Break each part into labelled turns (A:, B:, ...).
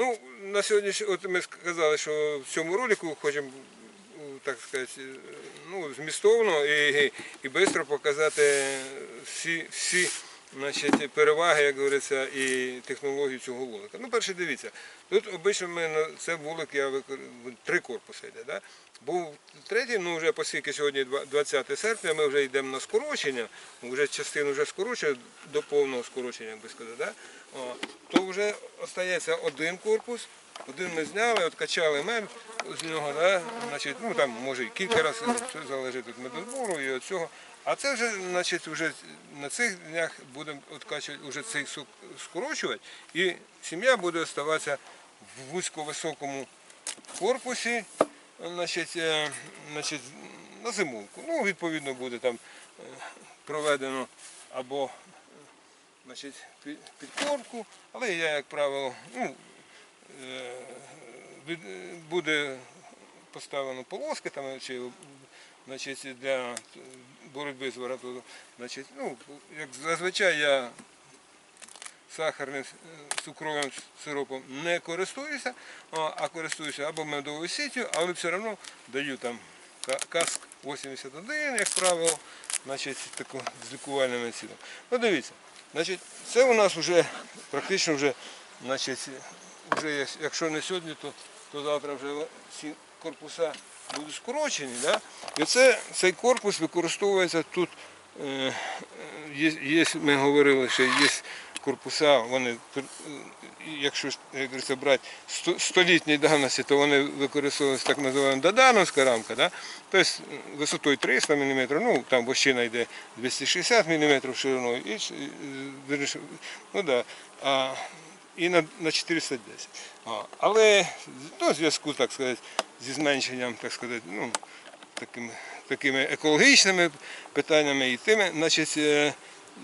A: Ну, на сьогодні, от ми сказали, що в цьому ролику хочемо, ну, так сказати, ну, змістовно і, і швидко показати всі, всі значить, переваги, як говориться, і технології цього вулика. Ну, перше, дивіться, тут обично ми це вулик, я викор... три корпуси йде. Да? Був третій, ну вже оскільки сьогодні 20 серпня, ми вже йдемо на скорочення, вже частину вже скорочує до повного скорочення, як би сказати, да? То вже остається один корпус, один ми зняли, от качали мед з нього, да? значить, ну там може кілька разів, це залежить від медозбору і від цього. А це вже, значить, вже на цих днях будемо откачувати вже цей сок скорочувати, і сім'я буде оставатися в вузько-високому корпусі, значить, е, значить, на зимовку. Ну, відповідно, буде там е, проведено або значить, підкормку, але я, як правило, ну, буде поставлено полоски там, чи, значить, для боротьби з воротою. Значить, ну, як зазвичай я сахарним е, цукровим сиропом не користуюся, а користуюся або медовою сіттю, але все одно даю там ка- каск 81, як правило, значить, таку з лікувальним цілом. Ну дивіться, значить, це у нас вже практично вже, значить, вже якщо не сьогодні, то, то завтра вже ці корпуса будуть скорочені. Да? І це, цей корпус використовується тут. е, е, Є, є, ми говорили, що є корпуса, вони, е, якщо як говориться, брати сто- столітньої давності, то вони використовуються так називаємо додановська рамка, да? тобто висотою 300 мм, ну там вощина йде 260 мм шириною, і, ну, да, а, і на, на 410. А, але ну, в зв'язку, так сказати, зі зменшенням, так сказати, ну, такими, такими екологічними питаннями і тими, значить, е,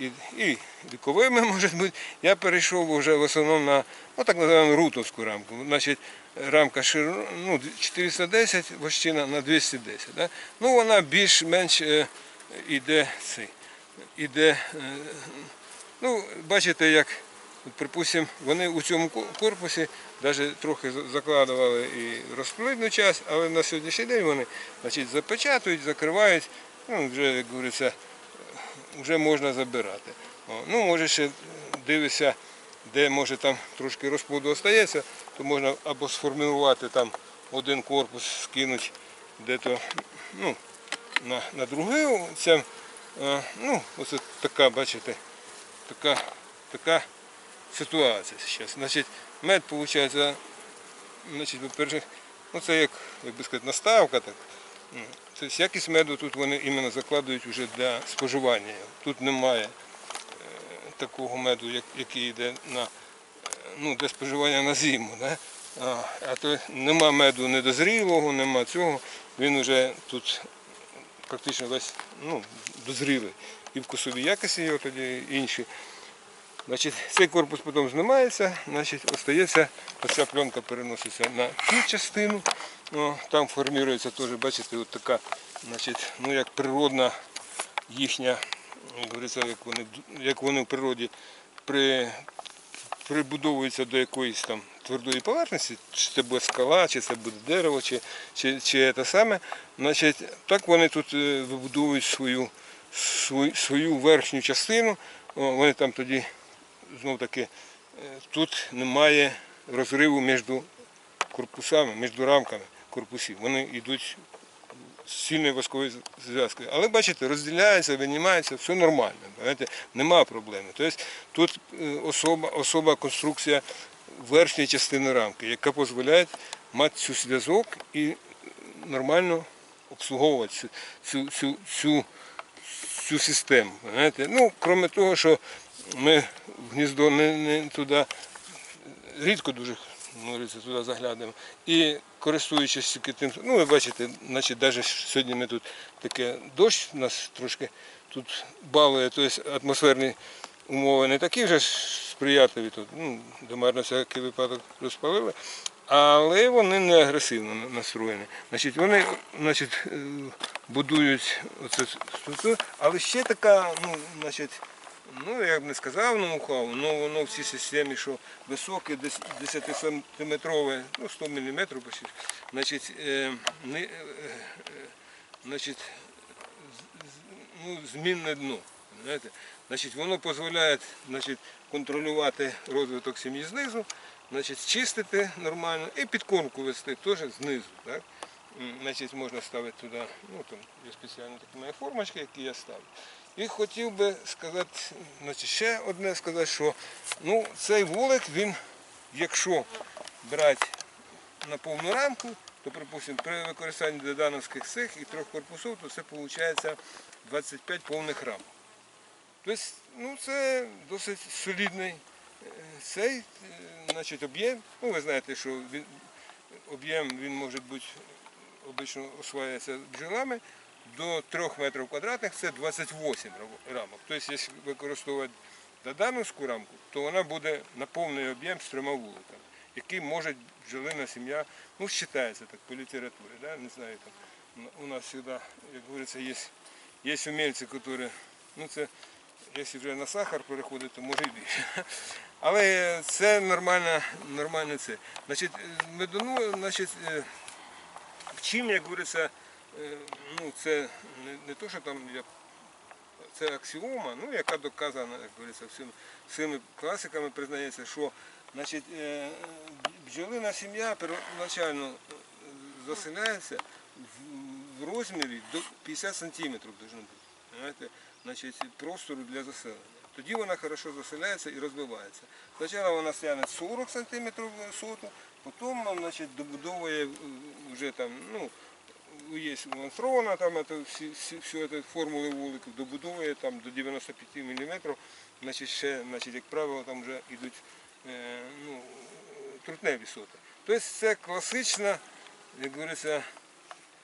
A: і, і віковими, може бути, я перейшов вже в основному на ну, так називаємо рутовську рамку. Значить, рамка ширину, ну, 410 вощина на 210. Да? Ну, вона більш-менш е, іде цей, іде, е, ну, бачите, як Припустимо, вони у цьому корпусі навіть трохи закладували і розплидну часть, але на сьогоднішній день вони значить, запечатують, закривають, ну, вже, як говориться, вже можна забирати. Ну, може ще дивишся, де може там трошки розплоду остається, то можна або сформувати там один корпус, скинути де-то ну, на, на другий. Це, ну, ось така, бачите, така, така ситуація зараз. Значить, мед виходить, значить, по-перше, ну це як, як би сказати, наставка. Так. Тобто якість меду тут вони іменно закладують вже для споживання. Тут немає е, такого меду, який йде на, е, ну, для споживання на зиму. Да? А, а то нема меду недозрілого, нема цього. Він вже тут практично весь ну, дозрілий. І вкусові якості його тоді інші. Значить, цей корпус потім знімається, значить, остається, оця пленка переноситься на цю частину. О, там формується теж, бачите, от така, значить, ну як природна їхня, як говориться, як вони, як вони в природі при, прибудовуються до якоїсь там твердої поверхності, чи це буде скала, чи це буде дерево, чи, чи, чи те саме. Значить, так вони тут е, вибудовують свою, свою, свою верхню частину. Вони там тоді знов таки е, тут немає розриву між корпусами, між рамками корпусів. Вони йдуть з сильною восковою зв'язкою. Але бачите, розділяється, винімається, все нормально. Знаєте, нема проблеми. Тобто тут е, особа, особа конструкція верхньої частини рамки, яка дозволяє мати цю зв'язок і нормально обслуговувати цю, цю, цю, цю, цю систему. Знаєте? Ну, крім того, що ми в гніздо не, не туди рідко дуже говориться, туди заглянемо. І користуючись тільки тим, ну ви бачите, значить, навіть сьогодні ми тут таке дощ нас трошки тут балує, тобто атмосферні умови не такі вже сприятливі тут. Ну, домарно всякий випадок розпалили. Але вони не агресивно настроєні. Значить, вони значить, е, будують оце структуру, але ще така, ну, значить, ну я б не сказав ноу-хау, але воно в цій системі, що високе, 10-сантиметрове, ну 100 мм, значить, е, е, значить, ну, змінне дно. Знаєте? Значить, воно дозволяє значить, контролювати розвиток сім'ї знизу, значить, чистити нормально і підкормку вести теж знизу. Так? Значить, можна ставити туди, ну там є спеціальні такі мої формочки, які я ставлю. І хотів би сказати, значить, ще одне сказати, що ну, цей вулик, він, якщо брати на повну рамку, то, припустимо, при використанні додановських цих і трьох корпусів, то це виходить 25 повних рамок. Тобто, ну, це досить солідний е, цей, е, значить, об'єм. Ну, ви знаєте, що об'єм він може бути обично осваюється бджолами до 3 метрів квадратних це 28 рамок. Тобто, якщо використовувати додановську рамку, то вона буде на повний об'єм з трьома вуликами, який може бджолина сім'я, ну, вважається так по літературі, да? не знаю, там у нас завжди, як говориться, є, є умельці, які, ну це, якщо вже на сахар переходить, то може і більше. Але це нормально, нормально це. Значить, е, медону, значить, е, чим, як говориться, ну це не, не то, що там я, це аксіома, ну яка доказана, як говориться, всім, всіми класиками признається, що е, бджолина сім'я первоначально е, заселяється в, розмірі до 50 сантиметрів должно бути. Значить, простору для заселення. Тоді вона хорошо заселяється і розвивається. Спочатку вона стягне 40 см соту, потім значить, добудовує е, вже там, ну, є монстрована, там это, всі, всі, всю эту формули вуликів, добудовує там до 95 мм, значить, ще, значить, як правило, там вже йдуть е, ну, трутневі соти. Тобто це класична, як говориться,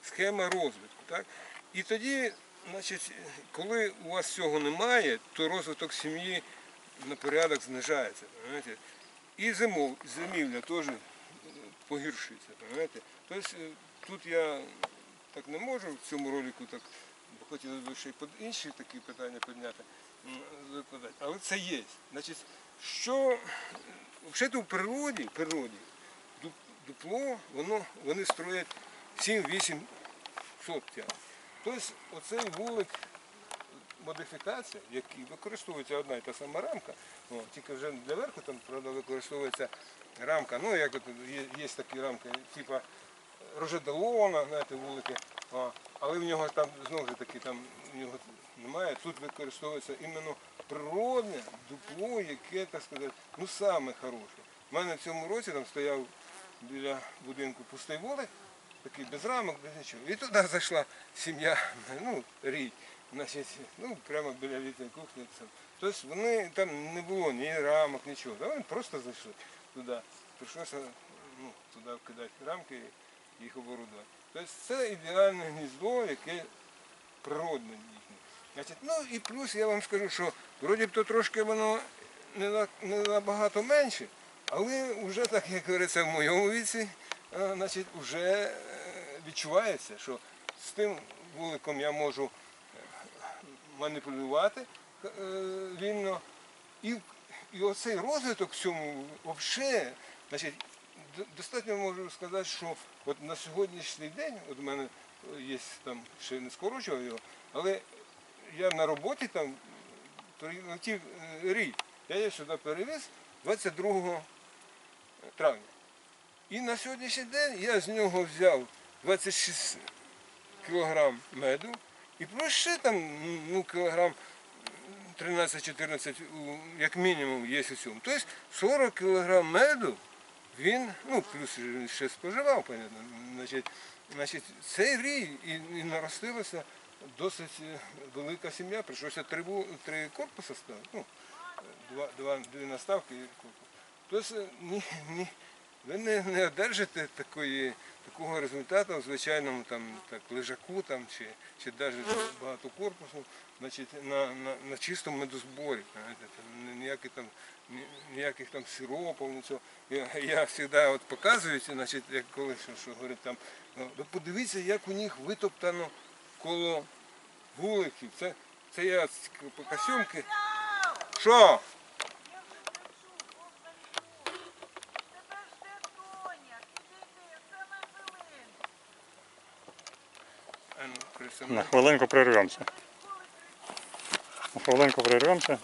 A: схема розвитку. Так? І тоді, значить, коли у вас цього немає, то розвиток сім'ї на порядок знижається. Понимаєте? І зимов, зимівля теж погіршується. Понимаєте? Тобто е, тут я так не можу в цьому ролику так, бо хотілося б ще й інші такі питання підняти, викладати. Але це є. Значить, що взагалі в природі, природі дупло, воно, вони строять 7-8 сот. Тобто оцей вулик модифікація, який використовується одна і та сама рамка, о, тільки вже для верху там правда, використовується рамка, ну як от є, є такі рамки, типа рожедалона, знаєте, вулики, а, але в нього там знову ж таки там в нього немає. Тут використовується іменно природне дупло, яке, так сказати, ну саме хороше. У мене в цьому році там стояв біля будинку пустий вулик, такий без рамок, без нічого. І туди зайшла сім'я, ну, рій, значить, ну, прямо біля літньої кухні. Тобто вони там не було ні рамок, нічого. Вони просто зайшли туди. Прийшлося ну, туди вкидати рамки їх оборудувати. Тобто це ідеальне гніздо, яке природне їхнє. Значить, ну і плюс я вам скажу, що вроді б то трошки воно не, на, не набагато менше, але вже так, як говориться, в моєму віці, а, значить, вже е, відчувається, що з тим вуликом я можу е, маніпулювати е, вільно. І, і оцей розвиток в цьому взагалі, значить, достатньо можу сказати, що от на сьогоднішній день, от у мене є там, ще не скорочував його, але я на роботі там прилетів е, рій. Я її сюди перевіз 22 травня. І на сьогоднішній день я з нього взяв 26 кілограм меду і плюс ще там ну, кілограм 13-14 як мінімум є у цьому. Тобто 40 кілограм меду він, ну плюс ще споживав, понятно. Значить, значить, цей рій і, і наростилася досить е, велика сім'я. Прийшлося три, три корпуси ставити. Ну, два, два, дві наставки і корпус. Тобто ні, ні, ви не, не одержите такої, такого результату в звичайному там, так, лежаку там, чи, чи навіть багатокорпусу, значить, на, на, на чистому медозборі. там, ніяких там, ніяких там сиропів, нічого. Я, я завжди от показую, значить, як коли що, що говорять там, ну, ви подивіться, як у них витоптано коло вуликів. Це, це я з покасьомки Що?
B: Тебе жде Тоня. Іди, це на хвилинку.
A: А ну, Христина.
C: На хвилинку прервемося. На хвилинку прервемося.